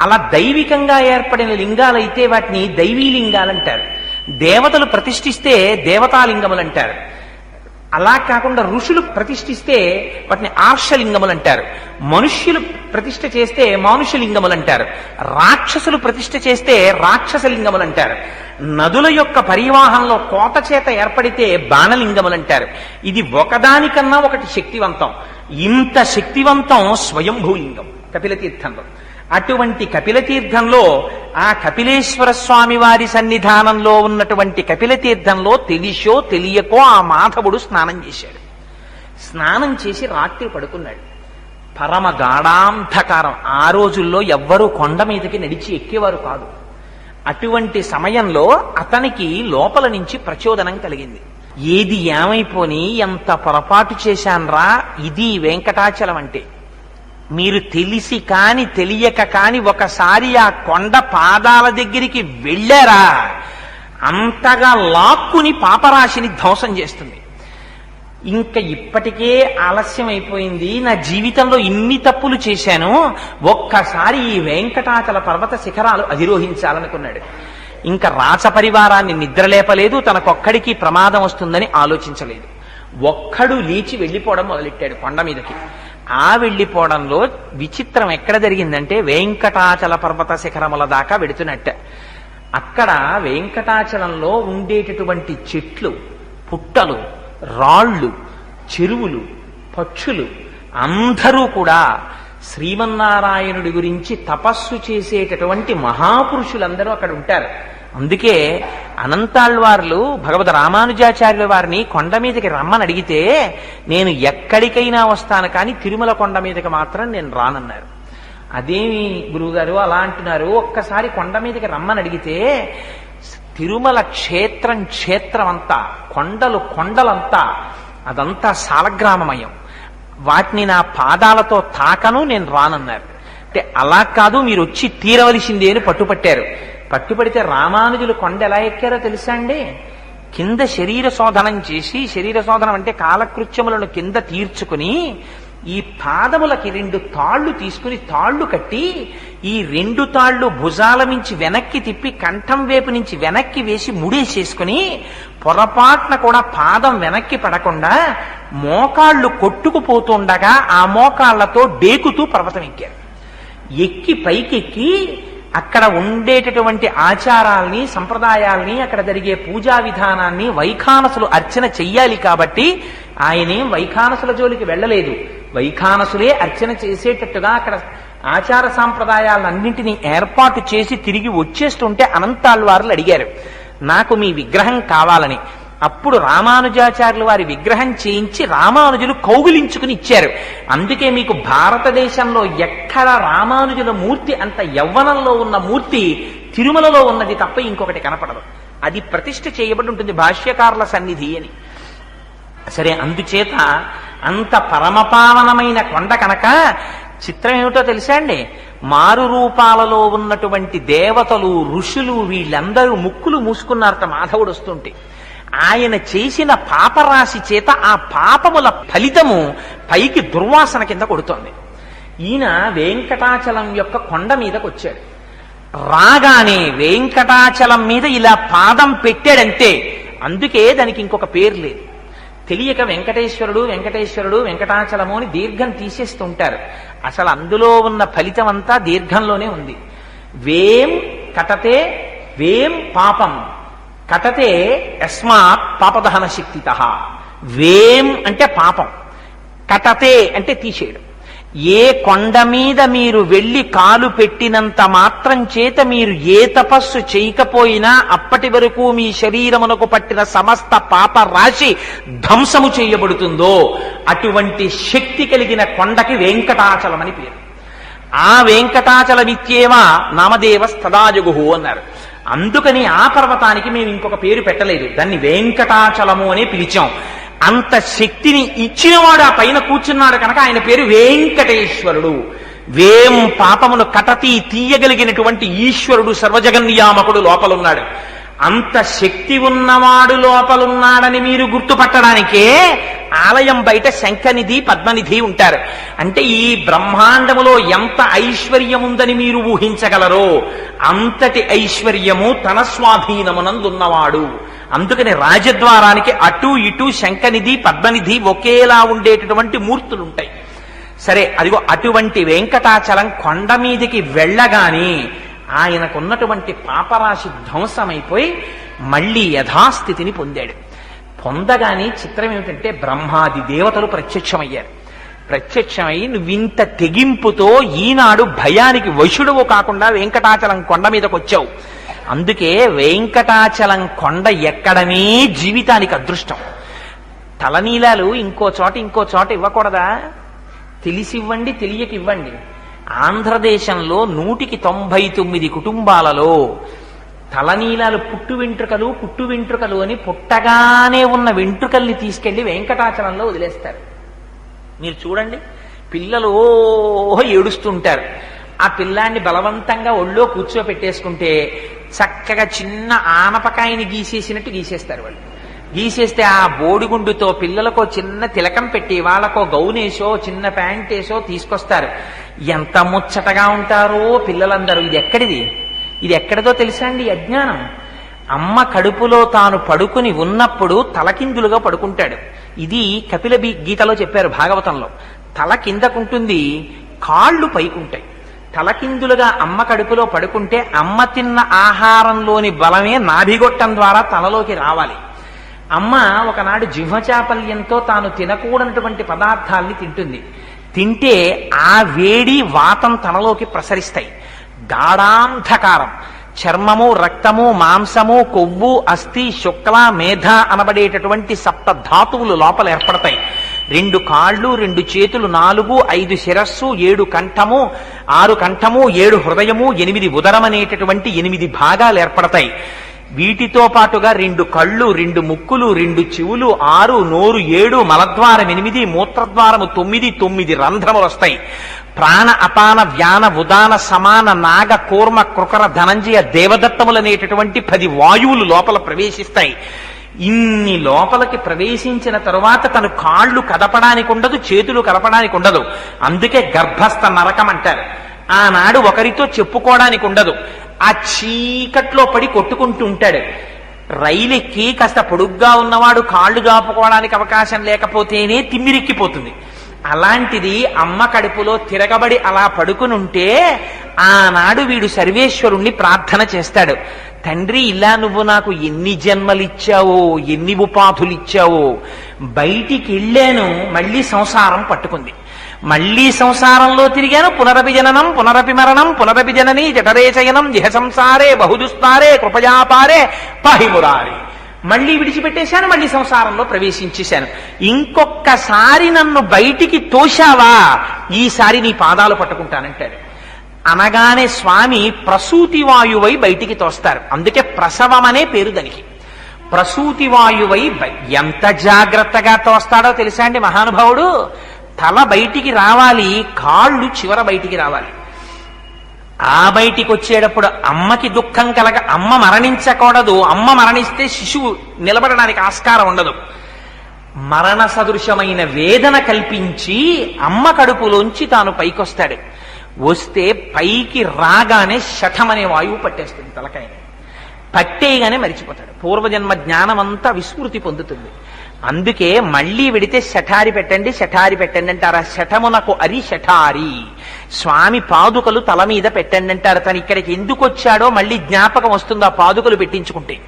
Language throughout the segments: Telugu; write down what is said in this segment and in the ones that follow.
అలా దైవికంగా ఏర్పడిన లింగాలైతే వాటిని దైవీ లింగాలు అంటారు దేవతలు ప్రతిష్ఠిస్తే దేవతాలింగములు అంటారు అలా కాకుండా ఋషులు ప్రతిష్ఠిస్తే వాటిని ఆర్షలింగములు అంటారు మనుష్యులు ప్రతిష్ఠ చేస్తే మానుషలింగములు అంటారు రాక్షసులు ప్రతిష్ఠ చేస్తే రాక్షసలింగములు అంటారు నదుల యొక్క పరివాహంలో కోత చేత ఏర్పడితే బాణలింగములు అంటారు ఇది ఒకదానికన్నా ఒకటి శక్తివంతం. ఇంత శక్తివంతం స్వయంభూలింగం. కపిలతీర్థంలో. అటువంటి కపిలతీర్థంలో ఆ కపిలేశ్వర స్వామి వారి సన్నిధానంలో ఉన్నటువంటి కపిలతీర్థంలో తెలిసో తెలియకో ఆ మాధవుడు స్నానం చేశాడు. స్నానం చేసి రాత్రి పడుకున్నాడు. పరమ గాఢాంధకారం ఆ రోజుల్లో ఎవ్వరూ కొండ మీదకి నడిచి ఎక్కేవారు కాదు. అటువంటి సమయంలో అతనికి లోపల నుంచి ప్రచోదనం కలిగింది. ఏది ఏమైపోని ఎంత పొరపాటు చేశాన్రా ఇది వెంకటాచలం అంటే మీరు తెలిసి కాని తెలియక కాని ఒకసారి ఆ కొండ పాదాల దగ్గరికి వెళ్ళారా? అంతగా లాక్కుని పాపరాశిని ధ్వంసం చేస్తుంది. ఇంకా ఇప్పటికే ఆలస్యం అయిపోయింది నా జీవితంలో ఇన్ని తప్పులు చేశాను. ఒక్కసారి ఈ వెంకటాచల పర్వత శిఖరాలు అధిరోహించాలనుకున్నాడు. ఇంకా రాచ పరివారాన్ని నిద్రలేపలేదు తనకొక్కడికి ప్రమాదం వస్తుందని ఆలోచించలేదు. ఒక్కడు లేచి వెళ్ళిపోవడం మొదలెట్టాడు కొండ మీదకి. ఆ వెళ్ళిపోవడంలో విచిత్రం ఎక్కడ జరిగిందంటే వెంకటాచల పర్వత శిఖరముల దాకా వెడుతున్నట్ట. అక్కడ వెంకటాచలంలో ఉండేటటువంటి చెట్లు పుట్టలు రాళ్ళు చెరువులు పక్షులు అందరూ కూడా శ్రీమన్నారాయణుడి గురించి తపస్సు చేసేటటువంటి మహాపురుషులందరూ అక్కడ ఉంటారు. అందుకే అనంతాళ్వార్లు భగవద్ రామానుజాచార్యుల వారిని కొండ మీదకి రమ్మని అడిగితే నేను ఎక్కడికైనా వస్తాను కానీ తిరుమల కొండ మీదకి మాత్రం నేను రానన్నారు. అదేమి గురువుగారు అలా అంటున్నారు? ఒక్కసారి కొండ మీదకి రమ్మని అడిగితే తిరుమల క్షేత్రం క్షేత్రం అంతా కొండలు కొండలంతా అదంతా సాలగ్రామమయం. వాటిని నా పాదాలతో తాకను నేను రానన్నారు. అంటే అలా కాదు మీరు వచ్చి తీరవలసిందే అని పట్టుపట్టారు. పట్టుపడితే రామానుజులు కొండ ఎలా ఎక్కారో తెలుసా అండి? కింద శరీర శోధనం చేసి శరీర శోధనం అంటే కాలకృత్యములను కింద తీర్చుకుని ఈ పాదములకి రెండు తాళ్ళు తీసుకుని తాళ్ళు కట్టి ఈ రెండు తాళ్ళు భుజాల నుంచి వెనక్కి తిప్పి కంఠం వైపు నుంచి వెనక్కి వేసి ముడేసేసుకుని పొరపాటున కూడా పాదం వెనక్కి పడకుండా మోకాళ్ళు కొట్టుకుపోతుండగా ఆ మోకాళ్ళతో డేకుతూ పర్వతం ఎక్కారు. ఎక్కి పైకెక్కి అక్కడ ఉండేటటువంటి ఆచారాల్ని సంప్రదాయాల్ని అక్కడ జరిగే పూజా విధానాన్ని వైఖానసులు అర్చన చెయ్యాలి కాబట్టి ఆయనేం వైఖానసుల జోలికి వెళ్ళలేదు. వైఖానసులే అర్చన చేసేటట్టుగా అక్కడ ఆచార సాంప్రదాయాలన్నింటినీ ఏర్పాటు చేసి తిరిగి వచ్చేస్తుంటే అనంతాళ్వార్లు అడిగారు నాకు మీ విగ్రహం కావాలని అప్పుడు రామానుజాచార్యులు వారి విగ్రహం చేయించి రామానుజులు కౌగులించుకుని ఇచ్చారు. అందుకే మీకు భారతదేశంలో ఎక్కడ రామానుజుల మూర్తి అంత యవ్వనంలో ఉన్న మూర్తి తిరుమలలో ఉన్నది తప్ప ఇంకొకటి కనపడదు. అది ప్రతిష్ఠ చేయబడి ఉంటుంది భాష్యకారుల సన్నిధి అని. సరే అందుచేత అంత పరమపావనమైన కొండ కనుక చిత్రం ఏమిటో తెలుసా అండి? మారు రూపాలలో ఉన్నటువంటి దేవతలు ఋషులు వీళ్ళందరూ ముక్కులు మూసుకున్నారట మాధవుడు వస్తుంటే. ఆయన చేసిన పాపరాశి చేత ఆ పాపముల ఫలితము పైకి దుర్వాసన కింద కొడుతోంది. ఈయన వెంకటాచలం యొక్క కొండ మీదకు వచ్చాడు రాగానే వెంకటాచలం మీద ఇలా పాదం పెట్టాడంతే అందుకే దానికి ఇంకొక పేరు లేదు. తెలియక వెంకటేశ్వరుడు వెంకటేశ్వరుడు వెంకటాచలము అని దీర్ఘం తీసేస్తుంటారు. అసలు అందులో ఉన్న ఫలితం అంతా దీర్ఘంలోనే ఉంది. వేం కటతే వేం పాపం. కటతే యస్మాత్ పాపదహన శక్తిత వేం అంటే పాపం. కటతే అంటే తీసేయడం. ఏ కొండ మీద మీరు వెళ్ళి కాలు పెట్టినంత మాత్రం చేత మీరు ఏ తపస్సు చేయకపోయినా అప్పటి వరకు మీ శరీరమునకు పట్టిన సమస్త పాప రాశి ధ్వంసము చేయబడుతుందో అటువంటి శక్తి కలిగిన కొండకి వెంకటాచలం అని పేరు. ఆ వెంకటాచలమిత్యేవ నామదేవ స్థదాజగుహు అన్నారు. అందుకని ఆ పర్వతానికి మేము ఇంకొక పేరు పెట్టలేదు. దాన్ని వెంకటాచలము అనే పిలిచాం. అంత శక్తిని ఇచ్చినవాడు ఆ పైన కూర్చున్నాడు కనుక ఆయన పేరు వెంకటేశ్వరుడు. వేం పాపమును కటతి తీయగలిగినటువంటి ఈశ్వరుడు సర్వజగన్యామకుడు లోపలున్నాడు. అంత శక్తి ఉన్నవాడు లోపలున్నాడని మీరు గుర్తుపట్టడానికే ఆలయం బయట శంఖనిధి పద్మనిధి ఉంటారు. అంటే ఈ బ్రహ్మాండములో ఎంత ఐశ్వర్యం ఉందని మీరు ఊహించగలరో అంతటి ఐశ్వర్యము తన స్వాధీనమునందున్నవాడు. అందుకని రాజద్వారానికి అటు ఇటు శంఖనిధి పద్మనిధి ఒకేలా ఉండేటటువంటి మూర్తులు ఉంటాయి సరే అదిగో అటువంటి వెంకటాచలం కొండ మీదికి వెళ్ళగాని ఆయనకున్నటువంటి పాపరాశి ధ్వంసమైపోయి మళ్ళీ యథాస్థితిని పొందాడు. పొందగానే చిత్రం ఏమిటంటే బ్రహ్మాది దేవతలు ప్రత్యక్షమయ్యారు. ప్రత్యక్షమై నువ్వింత తెగింపుతో ఈనాడు భయానికి వశుడువు కాకుండా వెంకటాచలం కొండ మీదకి వచ్చావు అందుకే వెంకటాచలం కొండ ఎక్కడమే జీవితానికి అదృష్టం. తలనీలాలు ఇంకో చోట ఇంకో చోట ఇవ్వకూడదా? తెలిసి ఇవ్వండి ఆంధ్రదేశంలో నూటికి తొంభై తొమ్మిది కుటుంబాలలో తలనీలాలు పుట్టు వెంట్రుకలు పుట్టు వెంట్రుకలు అని పుట్టగానే ఉన్న వెంట్రుకల్ని తీసుకెళ్ళి వెంకటాచలంలో వదిలేస్తారు. మీరు చూడండి పిల్లలు ఏడుస్తుంటారు. ఆ పిల్లాన్ని బలవంతంగా ఒళ్ళో కూర్చోపెట్టేసుకుంటే చక్కగా చిన్న ఆనపకాయని గీసేసినట్టు గీసేస్తారు వాళ్ళు. గీసేస్తే ఆ బోడిగుండుతో పిల్లలకో చిన్న తిలకం పెట్టి వాళ్ళకో గౌనేసో చిన్న ప్యాంటేసో తీసుకొస్తారు. ఎంత ముచ్చటగా ఉంటారో పిల్లలందరూ. ఇది ఎక్కడిది? ఇది ఎక్కడిదో తెలుసా అండి అజ్ఞానం? అమ్మ కడుపులో తాను పడుకుని ఉన్నప్పుడు తలకిందులుగా పడుకుంటాడు. ఇది కపిల గీతలో చెప్పారు భాగవతంలో. తల కిందకుంటుంది కాళ్ళు పైకుంటాయి. తలకిందులుగా అమ్మ కడుపులో పడుకుంటే అమ్మ తిన్న ఆహారంలోని బలమే నాభిగొట్టం ద్వారా తలలోకి రావాలి. అమ్మ ఒకనాడు జిహ్వచాపల్యంతో తాను తినకూడనటువంటి పదార్థాల్ని తింటుంది. తింటే ఆ వేడి వాతం తనలోకి ప్రసరిస్తాయి. గాఢాంధకారం. చర్మము రక్తము మాంసము కొవ్వు అస్థి శుక్ల మేధ అనబడేటటువంటి సప్త ధాతువులు లోపల ఏర్పడతాయి. రెండు కాళ్ళు రెండు చేతులు నాలుగు ఐదు శిరస్సు ఏడు కంఠము ఆరు కంఠము ఏడు హృదయము ఎనిమిది ఉదరం అనేటటువంటి ఎనిమిది భాగాలు ఏర్పడతాయి. వీటితో పాటుగా రెండు కళ్ళు రెండు ముక్కులు రెండు చెవులు ఆరు నోరు ఏడు మలద్వారం ఎనిమిది మూత్రద్వారము తొమ్మిది తొమ్మిది రంధ్రములు వస్తాయి. ప్రాణ అపాన వ్యాన ఉదాన సమాన నాగ కూర్మ కృకర ధనంజయ దేవదత్తములు అనేటటువంటి పది వాయువులు లోపల ప్రవేశిస్తాయి. ఇన్ని లోపలికి ప్రవేశించిన తరువాత తను కాళ్ళు కదపడానికి ఉండదు చేతులు కదపడానికి ఉండదు. అందుకే గర్భస్థ నరకం అంటారు. ఆనాడు ఒకరితో చెప్పుకోవడానికి ఉండదు. ఆ చీకట్లో పడి కొట్టుకుంటూ ఉంటాడు ఎక్కి కాస్త పొడుగ్గా ఉన్నవాడు కాళ్ళు జాపుకోవడానికి అవకాశం లేకపోతేనే తిమ్మిరెక్కిపోతుంది. అలాంటిది అమ్మ కడుపులో తిరగబడి అలా పడుకునుంటే ఆనాడు వీడు సర్వేశ్వరుణ్ణి ప్రార్థన చేస్తాడు. తండ్రి ఇలా నువ్వు నాకు ఎన్ని జన్మలిచ్చావో ఎన్ని ఉపాధులు ఇచ్చావో బయటికి వెళ్ళాను మళ్ళీ సంసారం పట్టుకుంది. మళ్ళీ సంసారంలో తిరిగాను పునరపి జననం పునరపి మరణం పునరపి జనని జఠరే చయనం జిహ సంసారే బహుదుస్తారే కృపయాపారే పాహిమురారి మళ్ళీ విడిచిపెట్టేశాను మళ్ళీ సంసారంలో ప్రవేశించేశాను. ఇంకొక్కసారి నన్ను బయటికి తోశావా? ఈసారి నీ పాదాలు పట్టుకుంటానంటాడు. అనగానే స్వామి ప్రసూతి వాయువై బయటికి తోస్తారు. అందుకే ప్రసవం అనే పేరు దానికి. ప్రసూతి వాయువై ఎంత జాగ్రత్తగా తోస్తాడో తెలుసా అండి మహానుభావుడు? తల బయటికి రావాలి కాళ్ళు చివర బయటికి రావాలి. ఆ బయటికి వచ్చేటప్పుడు అమ్మకి దుఃఖం కలగ అమ్మ మరణించకూడదు అమ్మ మరణిస్తే శిశువు నిలబడడానికి ఆస్కారం ఉండదు. మరణ సదృశమైన వేదన కల్పించి అమ్మ కడుపులోంచి తాను పైకొస్తాడు. వస్తే పైకి రాగానే శఠమనే వాయువు పట్టేస్తుంది తలకాయ. పట్టేయగానే మరిచిపోతాడు. పూర్వజన్మ జ్ఞానం అంతా విస్మృతి పొందుతుంది. అందుకే మళ్ళీ విడితే శఠారి పెట్టండి శఠారి పెట్టండి అంటారు. ఆ శఠమునకు అరి శఠారి. స్వామి పాదుకలు తల మీద పెట్టండి అంటారు. తను ఇక్కడికి ఎందుకు వచ్చాడో మళ్ళీ జ్ఞాపకం వస్తుంది ఆ పాదుకలు పెట్టించుకుంటే.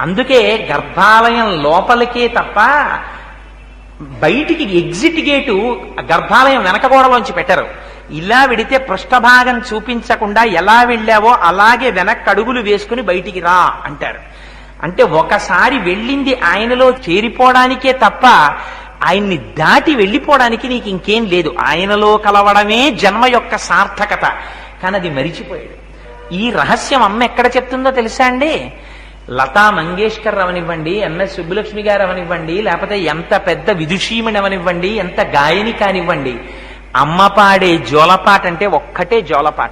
అందుకే గర్భాలయం లోపలికే తప్ప బయటికి ఎగ్జిట్ గేటు గర్భాలయం వెనక గోడలోంచి పెట్టరు. ఇలా విడితే పృష్ఠభాగం చూపించకుండా ఎలా వెళ్ళావో అలాగే వెనక్కడుగులు వేసుకుని బయటికి రా అంటారు. అంటే ఒకసారి వెళ్ళింది ఆయనలో చేరిపోవడానికే తప్ప ఆయన్ని దాటి వెళ్ళిపోవడానికి నీకు ఇంకేం లేదు. ఆయనలో కలవడమే జన్మ యొక్క సార్థకత. కానీ అది మరిచిపోయాడు. ఈ రహస్యం అమ్మ ఎక్కడ చెప్తుందో తెలుసా అండి? లతా మంగేష్కర్ అవనివ్వండి ఎంఎస్ సుబ్బులక్ష్మి గారు అవనివ్వండి లేకపోతే ఎంత పెద్ద విదుషీమణి అవనివ్వండి ఎంత గాయని కానివ్వండి. అమ్మ పాడే జోలపాట అంటే ఒక్కటే జోలపాట.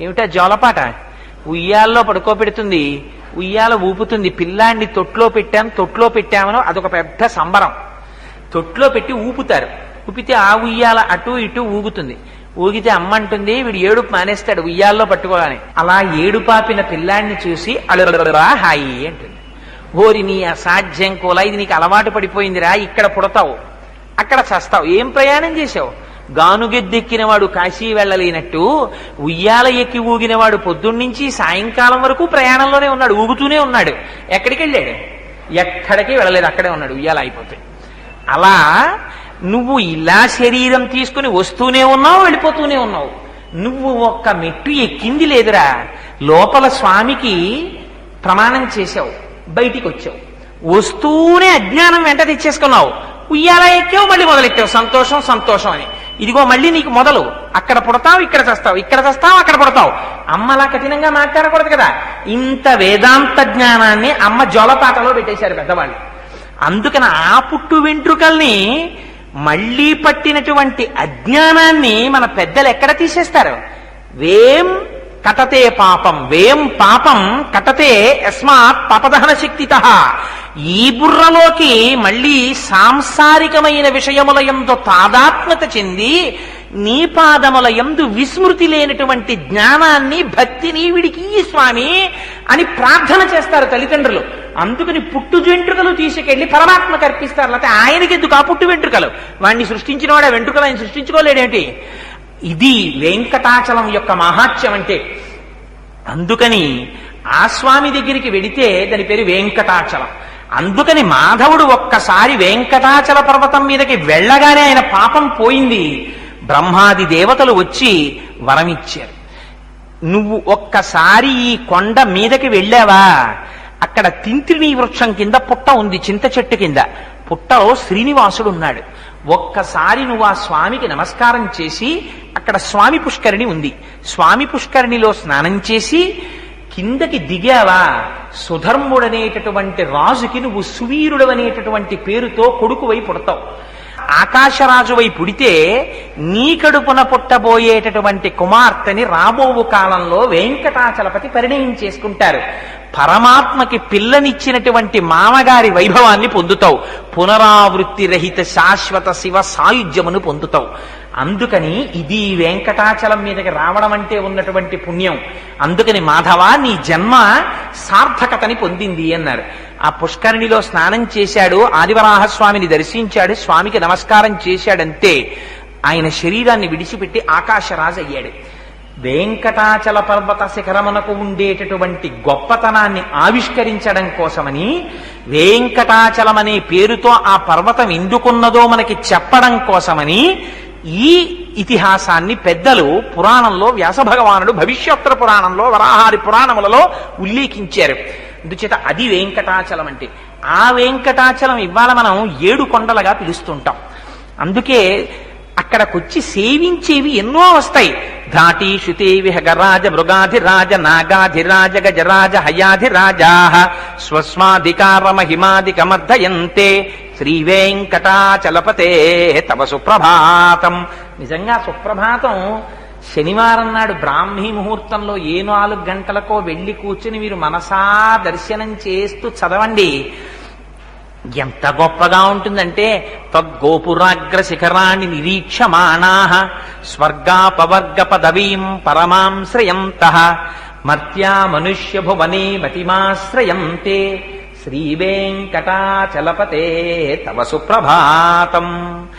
ఏమిటా జోలపాట? ఉయ్యాల్లో పడుకోబెడుతుంది. ఉయ్యాల ఊపుతుంది. పిల్లాన్ని తొట్లో పెట్టాం తొట్లో పెట్టామనో అదొక పెద్ద సంబరం. తొట్లో పెట్టి ఊపుతారు. ఊపితే ఆ ఉయ్యాల అటు ఇటు ఊగుతుంది. ఊగితే అమ్మ అంటుంది వీడు ఏడుపు మానేస్తాడు ఉయ్యాల్లో పట్టుకోగానే. అలా ఏడుపాపిన పిల్లాన్ని చూసి అలరా హాయి అంటుంది. ఓరి నీ అసాధ్యం కోలా ఇది నీకు అలవాటు పడిపోయిందిరా ఇక్కడ పుడతావు. అక్కడ చస్తావు. ఏం ప్రయాణం చేసావు గానుగెద్దెక్కిన వాడు కాశీ వెళ్ళలేనట్టు ఉయ్యాల ఎక్కి ఊగినవాడు పొద్దున్నుంచి సాయంకాలం వరకు ప్రయాణంలోనే ఉన్నాడు ఊగుతూనే ఉన్నాడు. ఎక్కడికి వెళ్ళాడు? ఎక్కడికి వెళ్ళలేదు అక్కడే ఉన్నాడు ఉయ్యాల అయిపోతే అలా నువ్వు ఇలా శరీరం తీసుకుని వస్తూనే ఉన్నావు వెళ్ళిపోతూనే ఉన్నావు. నువ్వు ఒక్క మెట్టు ఎక్కింది లేదురా. లోపల స్వామికి ప్రమాణం చేశావు బయటికి వచ్చావు వస్తూనే అజ్ఞానం వెంట తెచ్చేసుకున్నావు. ఉయ్యాల ఎక్కావు మళ్ళీ మొదలెట్టావు. సంతోషం సంతోషం అని. ఇదిగో మళ్ళీ నీకు మొదలు. అక్కడ పుడతావు ఇక్కడ చస్తావు. ఇక్కడ చస్తావు అక్కడ పుడతావు. అమ్మ అలా కఠినంగా మాట్లాడకూడదు కదా. ఇంత వేదాంత జ్ఞానాన్ని అమ్మ జోలపాటలో పెట్టేశారు పెద్దవాళ్ళు. అందుకని ఆ పుట్టు వెంట్రుకల్ని మళ్ళీ పట్టినటువంటి అజ్ఞానాన్ని మన పెద్దలు ఎక్కడ తీసేస్తారు? వేం కటతే పాపం వేం పాపం కటతే యస్మాత్ పాపదహన శక్తిత. ఈ బుర్రలోకి మళ్ళీ సాంసారికమైన విషయముల ఎందు తాదాత్మ్యత చెంది నీ పాదముల ఎందు విస్మృతి లేనటువంటి జ్ఞానాన్ని భక్తిని వీడికి స్వామి అని ప్రార్థన చేస్తారు తల్లిదండ్రులు. అందుకని పుట్టు వెంట్రుకలు తీసుకెళ్ళి పరమాత్మకు అర్పిస్తారు లేకపోతే ఆయనకి ఎందుకు ఆ పుట్టు వెంట్రుకలు? వాడిని సృష్టించిన వాడు ఆ వెంట్రుకలు ఆయన సృష్టించుకోలేడేంటి? ఇది వెంకటాచలం యొక్క మహాత్యం అంటే. అందుకని ఆ స్వామి దగ్గరికి వెడితే దాని పేరు వెంకటాచలం. అందుకని మాధవుడు ఒక్కసారి వెంకటాచల పర్వతం మీదకి వెళ్ళగానే ఆయన పాపం పోయింది. బ్రహ్మాది దేవతలు వచ్చి వరమిచ్చారు. నువ్వు ఒక్కసారి ఈ కొండ మీదకి వెళ్ళావా? అక్కడ తింత్రిణి వృక్షం కింద పుట్ట ఉంది చింత చెట్టు కింద. పుట్టలో శ్రీనివాసుడు ఉన్నాడు ఒక్కసారి నువ్వు ఆ స్వామికి నమస్కారం చేసి అక్కడ స్వామి పుష్కరిణి ఉంది. స్వామి పుష్కరిణిలో స్నానం చేసి కిందకి దిగావా? సుధర్ముడనేటటువంటి రాజుకి నువ్వు సువీరుడు అనేటటువంటి పేరుతో కొడుకువై పుడతావు. ఆకాశరాజువై పుడితే నీ కడుపున పుట్టబోయేటటువంటి కుమార్తెని రాబోవు కాలంలో వెంకటాచలపతి పరిణయం చేసుకుంటారు. పరమాత్మకి పిల్లనిచ్చినటువంటి మామగారి వైభవాన్ని పొందుతావు. పునరావృత్తి రహిత శాశ్వత శివ సాయుధ్యమును పొందుతావు. అందుకని ఇది వెంకటాచలం మీదకి రావడం అంటే ఉన్నటువంటి పుణ్యం. అందుకని మాధవ నీ జన్మ సార్థకతని పొందింది అన్నారు. ఆ పుష్కరిణిలో స్నానం చేశాడు ఆదివరాహస్వామిని దర్శించాడు స్వామికి నమస్కారం చేశాడంతే. ఆయన శరీరాన్ని విడిచిపెట్టి ఆకాశరాజు అయ్యాడు వెంకటాచల పర్వత శిఖరమునకు ఉండేటటువంటి గొప్పతనాన్ని ఆవిష్కరించడం కోసమని వెంకటాచలం అనే పేరుతో ఆ పర్వతం ఎందుకున్నదో మనకి చెప్పడం కోసమని ఈ ఇతిహాసాన్ని పెద్దలు పురాణంలో వ్యాస భగవానుడు భవిష్యోత్తర పురాణంలో వరాహారి పురాణములలో ఉల్లేఖించారు. అందుచేత అది వెంకటాచలం అంటే. ఆ వెంకటాచలం ఇవాళ మనం ఏడు కొండలుగా పిలుస్తుంటాం. అందుకే అక్కడికొచ్చి సేవించేవి ఎన్నో వస్తాయి. ధాటి విహగరాజ మృగాధిరాజ నాగాధిరాజ గజరాజ హయాధిరాజా స్వస్మాధికార మహిమాదికమర్ధయంతే శ్రీవేంకటాచలపతే తవ సుప్రభాతం. నిజంగా సుప్రభాతం శనివారం నాడు బ్రాహ్మీ ముహూర్తంలో ఏ నాలుగు గంటలకో వెళ్ళి కూర్చుని మీరు మనసా దర్శనం చేస్తూ చదవండి. ఎంత గొప్పగా ఉంటుందంటే తగ్గోపురాగ్ర శిఖరాన్ని నిరీక్షమాణా స్వర్గాపవర్గ పదవీం పరమాం శ్రయంత మర్త్యా మనుష్య భువనే మతిమాశ్రయంతే శ్రీవేంకటాచలపతే తవ సుప్రభాతం